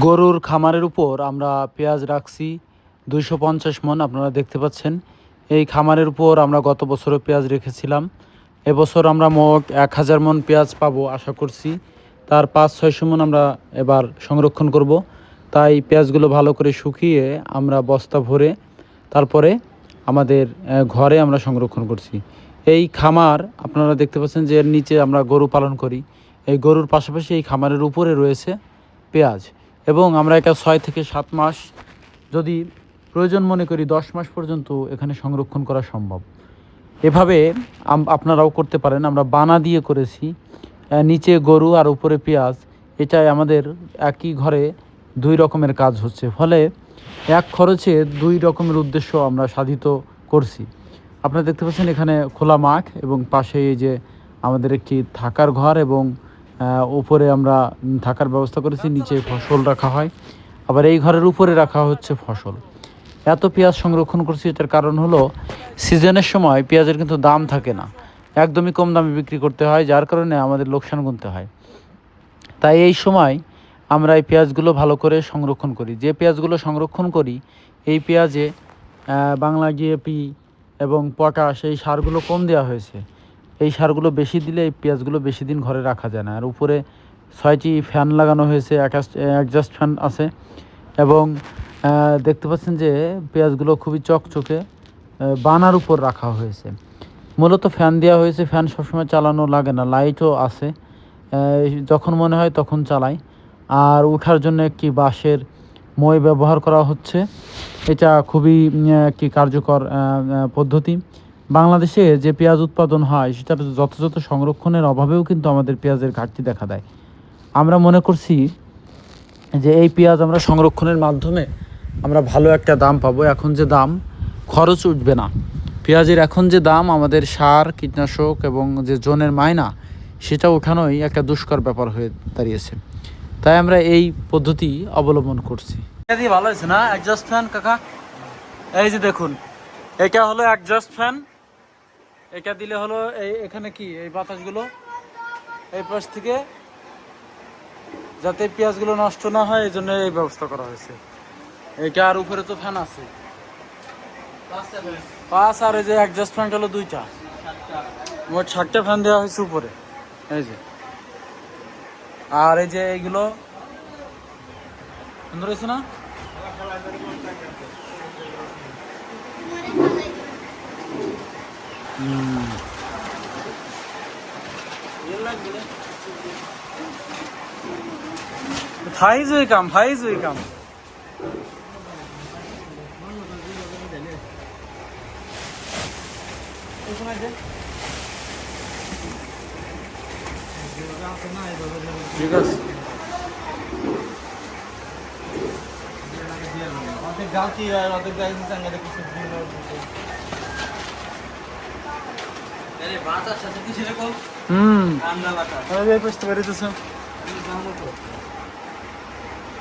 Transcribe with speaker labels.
Speaker 1: গরুর খামারের উপর আমরা পেঁয়াজ রাখছি, দুইশো পঞ্চাশ মন আপনারা দেখতে পাচ্ছেন। এই খামারের উপর আমরা গত বছরও পেঁয়াজ রেখেছিলাম। এবছর আমরা মোট এক হাজার মন পেঁয়াজ পাবো আশা করছি। তার পাঁচ ছয়শো মন আমরা এবার সংরক্ষণ করব। তাই পেঁয়াজগুলো ভালো করে শুকিয়ে আমরা বস্তা ভরে তারপরে আমাদের ঘরে আমরা সংরক্ষণ করছি। এই খামার আপনারা দেখতে পাচ্ছেন যে এর নিচে আমরা গরু পালন করি। এই গরুর পাশাপাশি এই খামারের উপরে রয়েছে পেঁয়াজ। এবং আমরা এটা ছয় থেকে সাত মাস যদি প্রয়োজন মনে করি দশ মাস পর্যন্ত এখানে সংরক্ষণ করা সম্ভব। এভাবে আপনারাও করতে পারেন। আমরা বানা দিয়ে করেছি নিচে গরু আর উপরে পেঁয়াজ। এটাই আমাদের একই ঘরে দুই রকমের কাজ হচ্ছে। ফলে এক খরচে দুই রকমের উদ্দেশ্য আমরা সাধিত করছি। আপনারা দেখতে পাচ্ছেন এখানে খোলা মাঠ এবং পাশে এই যে আমাদের একটি থাকার ঘর এবং উপরে আমরা থাকার ব্যবস্থা করেছি, নিচে ফসল রাখা হয়। আবার এই ঘরের উপরে রাখা হচ্ছে ফসল। এত পেঁয়াজ সংরক্ষণ করছি, এটার কারণ হলো সিজনের সময় পেঁয়াজের কিন্তু দাম থাকে না। একদমই কম দামে বিক্রি করতে হয়, যার কারণে আমাদের লোকসান গুনতে হয়। তাই এই সময় আমরা এই পেঁয়াজগুলো ভালো করে সংরক্ষণ করি। যে পেঁয়াজগুলো সংরক্ষণ করি, এই পেঁয়াজে বাংলা জিএপি এবং পটাশ এই সারগুলো কম দেওয়া হয়েছে। এই সারগুলো বেশি দিলে এই পেঁয়াজগুলো বেশি দিন ঘরে রাখা যায় না। আর উপরে ছয়টি ফ্যান লাগানো হয়েছে অ্যাডজাস্ট ফ্যান আছে এবং দেখতে পাচ্ছেন যে পেঁয়াজগুলো খুবই চকচকে বানার উপর রাখা হয়েছে। মূলত ফ্যান দেওয়া হয়েছে, ফ্যান সবসময় চালানো লাগে না, লাইটও আছে যখন মনে হয় তখন চালাই। আর ওঠার জন্য একটি বাঁশের মই ব্যবহার করা হচ্ছে, এটা খুবই একটি কার্যকর পদ্ধতি। বাংলাদেশে যে পেঁয়াজ উৎপাদন হয়, সেটার যথাযথ সংরক্ষণের অভাবেও কিন্তু আমাদের পেঁয়াজের ঘাটতি দেখা দেয়। আমরা মনে করছি যে এই পেঁয়াজ আমরা সংরক্ষণের মাধ্যমে আমরা ভালো একটা দাম পাবো। এখন যে দাম, খরচ উঠবে না। পেঁয়াজের এখন যে দাম, আমাদের সার, কীটনাশক এবং যে জনের মায়না সেটা ওঠানোই একটা দুষ্কর ব্যাপার হয়ে দাঁড়িয়েছে। তাই আমরা এই পদ্ধতি অবলম্বন করছি। ভালো হয়েছে না? কাকা? এই যে দেখুন, এটা হলো অ্যাডজাস্ট ফ্যান এটা দিলে হলো এই এখানে কি, এই বাতাসগুলো? এই পাশ থেকে যাতে পেঁয়াজগুলো নষ্ট না হয় এই জন্য এই ব্যবস্থা করা হয়েছে। এইটা আর উপরে তো ফ্যান আছে। পাঁচ আর এই যে অ্যাডজাস্ট ফ্যান হলো দুইটা। মোট ষাটটা ফ্যান দেওয়া হয়েছে উপরে। এই যে। আর এই যে এইগুলো, সুন্দর হয়েছে না। ফাইজ ওই কাম ফাইজ ওই কাম ঠিক আছে
Speaker 2: অর্ধেক অর্ধেক গাইছি কিছু দিন আরে বাতাস সাথে কিছু রেখো
Speaker 1: হুম।
Speaker 2: রান্না
Speaker 1: আমি এই পাশে বেরিয়েছে
Speaker 2: আমি জানো তো।